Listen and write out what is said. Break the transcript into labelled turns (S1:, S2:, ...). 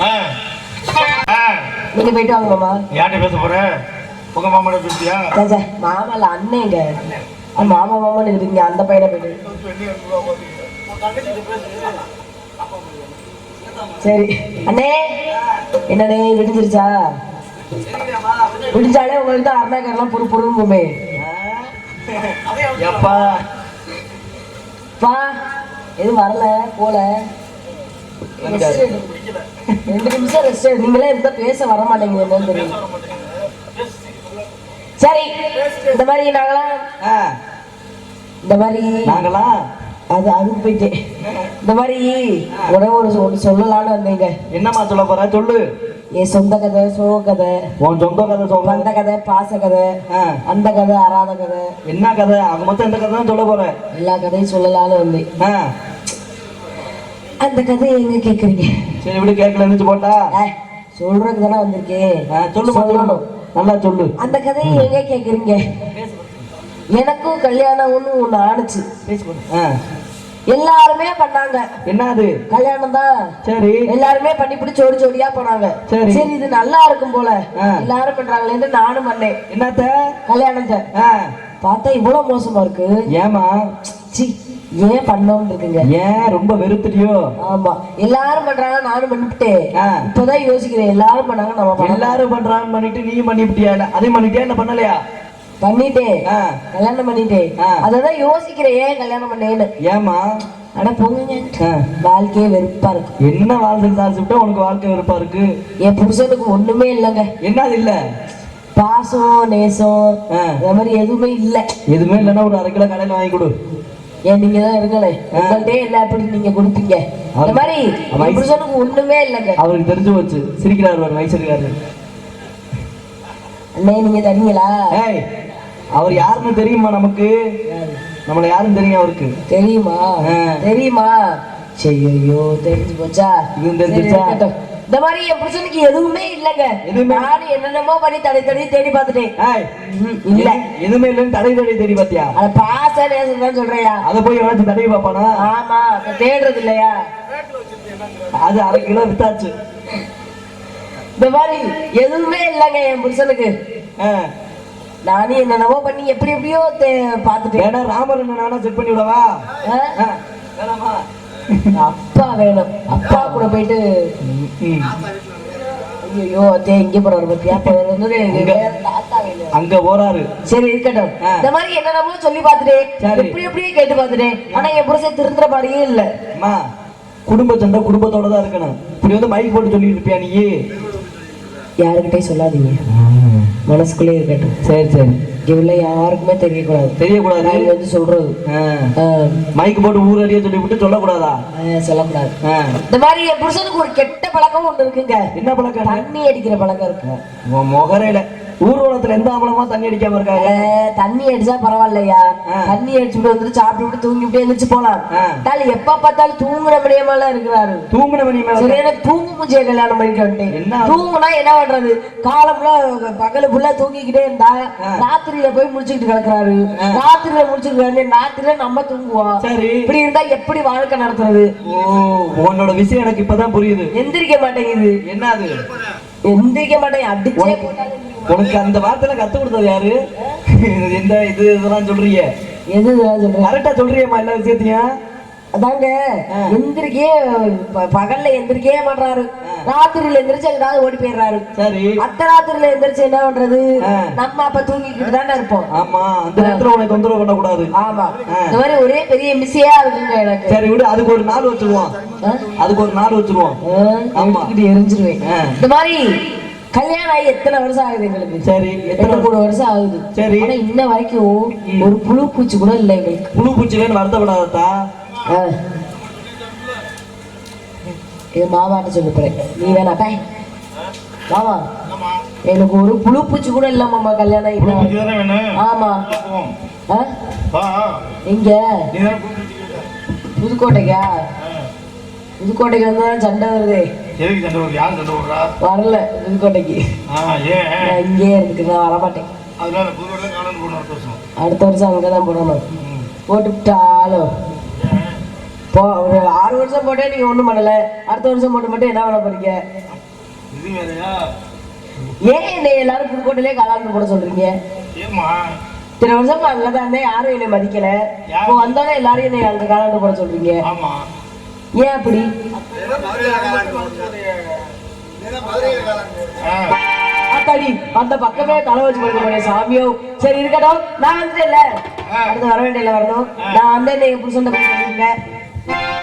S1: ஆ. ஆ.
S2: நீங்க போயிட்டு வாங்க மாமா.
S1: யார்கிட்ட பேச போற? உங்க மாமாட பேசியா?
S2: சாச்சா மாமால அண்ணேங்க அது மாமா மாமான்னு இருக்கீங்க அந்த பையனை போயிட்டு சரி. அண்ணே என்னண்ணே விடிஞ்சிருச்சா விடிஞ்சாலே உங்களுக்கு தான் அருணாக்கரெல்லாம் பொறு பொருள் போமே
S3: எப்பா
S2: வா. எதுவும் வரல போல. ரெண்டு நிமிஷம் ரெஸ்ட் நீங்களே இருந்தா பேச வர என்னன்னு தெரியும் சரி இந்த மாதிரி நாங்களாம் இந்த மாதிரி
S3: நாங்களாம்?
S2: அது அதுக்கு போயிட்டேன் இந்த மாதிரி ஒரே ஒரு ஒன்று சொல்லலாம்னு வந்தீங்க.
S3: என்னம்மா சொல்ல போற? சொல்லு.
S2: என் சொந்த கதை சோக கதை
S3: உன் சொந்த கதை சொல்ல
S2: வந்த கதை பாச கதை அந்த கதை அறாத கதை.
S3: என்ன கதை? அது மொத்தம் இந்த கதை தான் சொல்ல போற?
S2: எல்லா கதையும் சொல்லலாம்னு வந்தேன். அந்த கதையை எங்க கேக்குறீங்க?
S3: சரி இப்படி கேட்கல இருந்துச்சு போட்டா.
S2: சொல்றதுக்கு தானே வந்திருக்கேன்
S3: ஆ, சொல்லுமா சொல்லணும் நல்லா சொல்லு.
S2: அந்த கதையை எங்க கேக்குறீங்க? எனக்கும் கல்யாணம் ஒண்ணு ஒண்ணு ஆணுச்சு. எல்லாருமே பண்ணாங்க.
S3: என்ன அது
S2: கல்யாணம் தான்.
S3: சரி.
S2: எல்லாருமே பண்ணி பிடிச்சி ஜோடி ஜோடியா போனாங்க.
S3: சரி.
S2: சரி இது நல்லா இருக்கும் போல. எல்லாரும் பண்றாங்களேன்னு நானும் பண்ணேன்.
S3: என்னத்த?
S2: கல்யாணத்தை. பார்த்தா இவ்வளவு மோசமா இருக்கு.
S3: ஏமா
S2: சி ஏன் பண்ணோம்னு இருக்குங்க
S3: ஏன் ரொம்ப வெறுத்துட்டியோ?
S2: ஆமா. எல்லாரும் பண்றாங்க நானும் பண்ணிவிட்டேன்
S3: ஆ.
S2: இப்பதான் யோசிக்கிறேன் எல்லாரும் பண்ணாங்க நம்ம
S3: எல்லாரும் பண்றான்னு பண்ணிட்டு நீயும் பண்ணிவிட்டியா அதே பண்ணிட்டியா? என்ன பண்ணலையா?
S2: பண்ணிட்டேன். கல்யாணம் பண்ணிட்டேன்.
S3: ஆ.
S2: அததான் யோசிக்கிறேன் ஏன் கல்யாணம் பண்ணேன்னு.
S3: ஏமா
S2: அட போங்க வாழ்க்கையே வெறுப்பா இருக்கு.
S3: என்ன வாழ்க்கை சாதிச்சுட்டா உனக்கு வாழ்க்கை வெறுப்பா இருக்கு?
S2: என் புருஷனுக்கு ஒண்ணுமே இல்லைங்க.
S3: என்ன அது இல்ல?
S2: பாசம் நேசம்
S3: ஆ.
S2: இந்த மாதிரி எதுவுமே இல்லை.
S3: எதுவுமே இல்லைன்னா ஒரு அரை கிலோ கடையில் வாங்கி கொடு.
S2: ஏன் நீங்க தான் இருங்களே உங்கள்ட்டே இல்ல எப்படி நீங்க கொடுப்பீங்க? இந்த மாதிரி புருஷனுக்கு ஒண்ணுமே இல்லைங்க.
S3: அவருக்கு தெரிஞ்சு போச்சு. சிரிக்கிறாரு ஒரு வயசுக்காரு
S2: அண்ணே நீங்க தரீங்களா?
S3: ஏய் அவர் யாருன்னு தெரியுமா நமக்கு? நம்மள யாருன்னு தெரியும் அவருக்கு?
S2: தெரியுமா. தெரியுமா? சரி ஐயோ. தெரிஞ்சு போச்சா?
S3: இதுவும் தெரிஞ்சுச்சா?
S2: இந்த மாதிரி என் புருஷனுக்கு எதுவுமே இல்லைங்க? நானும் என்னென்னமோ பண்ணி தடை தடை தேடி பார்த்துட்டேன். இல்ல.
S3: எது- எதுவுமே இல்லைன்னு தடை தடை தேடி பாத்தியா
S2: அத பாச நேசம் சொல்றியா
S3: அதை போய் எவனாச்சும் தடவி பார்ப்பானா?
S2: ஆமா தேடுறது இல்லையா?
S3: அது அரை கிலோ வித்தாச்சு.
S2: இந்த மாதிரி எதுவுமே இல்லைங்க என் புருஷனுக்கு.
S3: ஆ.
S2: நானும் என்னென்னமோ பண்ணி எப்படி எப்படியோ பார்த்துட்டேன்.
S3: வேணா ராமர் என்ன நானா செக் பண்ணி விடவா?
S2: ஆ? அப்பா வேணும். அப்பா கூட போயிட்டு. ஐயோ அத்தே இங்க போறாரு பத்தியா
S3: அங்க. போறாரு
S2: சரி இருக்கட்டும். இந்த மாதிரி என்னென்னமோ சொல்லி பார்த்துட்டேன்
S3: சரி.
S2: எப்படி எப்படியே கேட்டு பார்த்துட்டேன் ஆனா என் புருஷன் திருந்துற மாதிரியே இல்ல.
S3: அம்மா குடும்ப சண்டை குடும்பத்தோட தான் இருக்கணும். இப்படி வந்து மைக் போட்டு சொல்லிட்டு இருப்பியா நீ
S2: யாருக்கிட்டையும் சொல்லாதீங்க. மனசுக்குள்ளே இருக்கட்டும்.
S3: சரி சரி.
S2: உள்ள யாருக்குமே தெரியக்கூடாது.
S3: தெரியக்கூடாது.
S2: இங்க வந்து சொல்றது?
S3: மைக் போட்டு ஊர் அறிய சொல்லி விட்டு சொல்லக்கூடாதா.
S2: சொல்லக்கூடாது. இந்த மாதிரி என் புருஷனுக்கு ஒரு கெட்ட பழக்கம் ஒண்ணு இருக்குங்க.
S3: என்ன பழக்கம்?
S2: தண்ணி அடிக்கிற பழக்கம் இருக்கு.
S3: உன் முகரையில ஊர்வலத்துல எந்த ஆம்பளமா தண்ணி அடிக்காம இருக்காங்க?
S2: தண்ணி அடிச்சா பரவாயில்லையா. தண்ணி அடிச்சுட்டு வந்துட்டு சாப்பிட்டு விட்டு தூங்கி விட்டு எந்திரிச்சு போலாம். தாலி எப்ப பார்த்தாலும் தூங்குற முடியாமலாம் இருக்கிறாரு.
S3: தூங்குன மணி மேல
S2: சரியான தூங்கு மூஞ்சிய கல்யாணம் வந்துட்டேன்.
S3: என்ன?
S2: தூங்குனா என்ன பண்றது? காலம் ஃபுல்லா பகல் ஃபுல்லா தூங்கிக்கிட்டே இருந்தா. ராத்திரியில போய் முடிச்சுக்கிட்டு கிடக்குறாரு. ராத்திரியில முடிச்சுக்கிட்டு ராத்திரியில நம்ம தூங்குவோம்
S3: சரி.
S2: இப்படி இருந்தா எப்படி வாழ்க்கை நடத்துறது?
S3: ஓ உன்னோட விஷயம் எனக்கு இப்பதான் புரியுது.
S2: எந்திரிக்க மாட்டேங்குது.
S3: என்ன அது
S2: எந்திரிக்க மாட்டேங்க அடிச்சே
S3: உனக்கு அந்த வார்த்தையில கத்து கொடுத்தது யாரு? எந்த இது இதெல்லாம் சொல்றீங்க.
S2: எது இதெல்லாம் சொல்றேன்
S3: கரெக்டா சொல்றியம்மா
S2: அதாங்க. எந்திரிக்கே பகல்ல எந்திரிக்கவே மாட்டாரு ராத்திரியில எந்திரிச்சு எங்கேயாவது ஓடி போயிடுறாரு.
S3: சரி.
S2: அத்த ராத்திரியில எந்திரிச்சு என்ன பண்றது. நம்ம அப்ப தூங்கிக்கிட்டு தானே இருப்போம்.
S3: ஆமா அந்த நேரத்துல உனக்கு தொந்தரவு பண்ணக்கூடாது.
S2: ஆமா. இந்த மாதிரி ஒரே பெரிய மிஸ்ஸையா இருக்குங்க எனக்கு.
S3: சரி விடு அதுக்கு ஒரு நாள் வச்சிருவோம்? அதுக்கு ஒரு நாள் வச்சிருவோம். ஆமா.
S2: எடுத்துக்கிட்டு எரிஞ்சிருவேன். இந்த மாதிரி கல்யாணம் ஆகி எத்தனை வருஷம் ஆகுது எங்களுக்கு?
S3: சரி எத்தனை
S2: மூணு வருஷம் ஆகுது.
S3: சரி.
S2: ஆனா இன்ன வரைக்கும் ஒரு புழு பூச்சி கூட இல்லை எங்களுக்கு.
S3: புழு பூச்சிலன்னு வருத்தப்படாதா
S2: ஆ. இது மாமாட்ட சொல்லி போறேன். நீ வேணா பே மாமா. எனக்கு ஒரு புழு பூச்சி கூட இல்ல மாமா கல்யாணம் ஆமா.
S1: வச்சிருக்க.
S2: புதுக்கோட்டைக்கா. புதுக்கோட்டைக்கு வந்தா சண்டை வருது. வரல புதுக்கோட்டைக்கு. இங்கேயே இருக்கு நான் வரமாட்டேன்.
S1: அடுத்த வருஷம்
S2: அடுத்த வருஷம் அங்கே தான் போடணும்.
S1: ம்.
S2: இப்போ ஒரு ஆறு வருஷம் போட்டே நீங்க ஒண்ணும் பண்ணல. அடுத்த வருஷம் போட்டு மட்டும் என்ன பண்ண போறீங்க? ஏன் என்னை எல்லாரும் புதுக்கோட்டையிலே காலாண்டு போட சொல்றீங்க?
S1: ஏமா
S2: இத்தனை வருஷம் நான் நல்லா இருந்தேன் யாரும் என்னை மதிக்கல. இப்போ வந்தோடனே எல்லாரும் என்னை அங்க காலாண்டு போட சொல்றீங்க.
S1: ஆமா.
S2: ஏன் அப்படி?
S1: ஆ,
S2: ஆத்தாடி அந்த பக்கமே தலை வச்சு படுக்க போறேன் சாமியோ. சரி இருக்கட்டும் நான் வந்துட்டேன்ல. அடுத்து வர வேண்டியல வரணும். நான் வந்து எங்க புருஷன் போய் சொல்லிருக்கேன்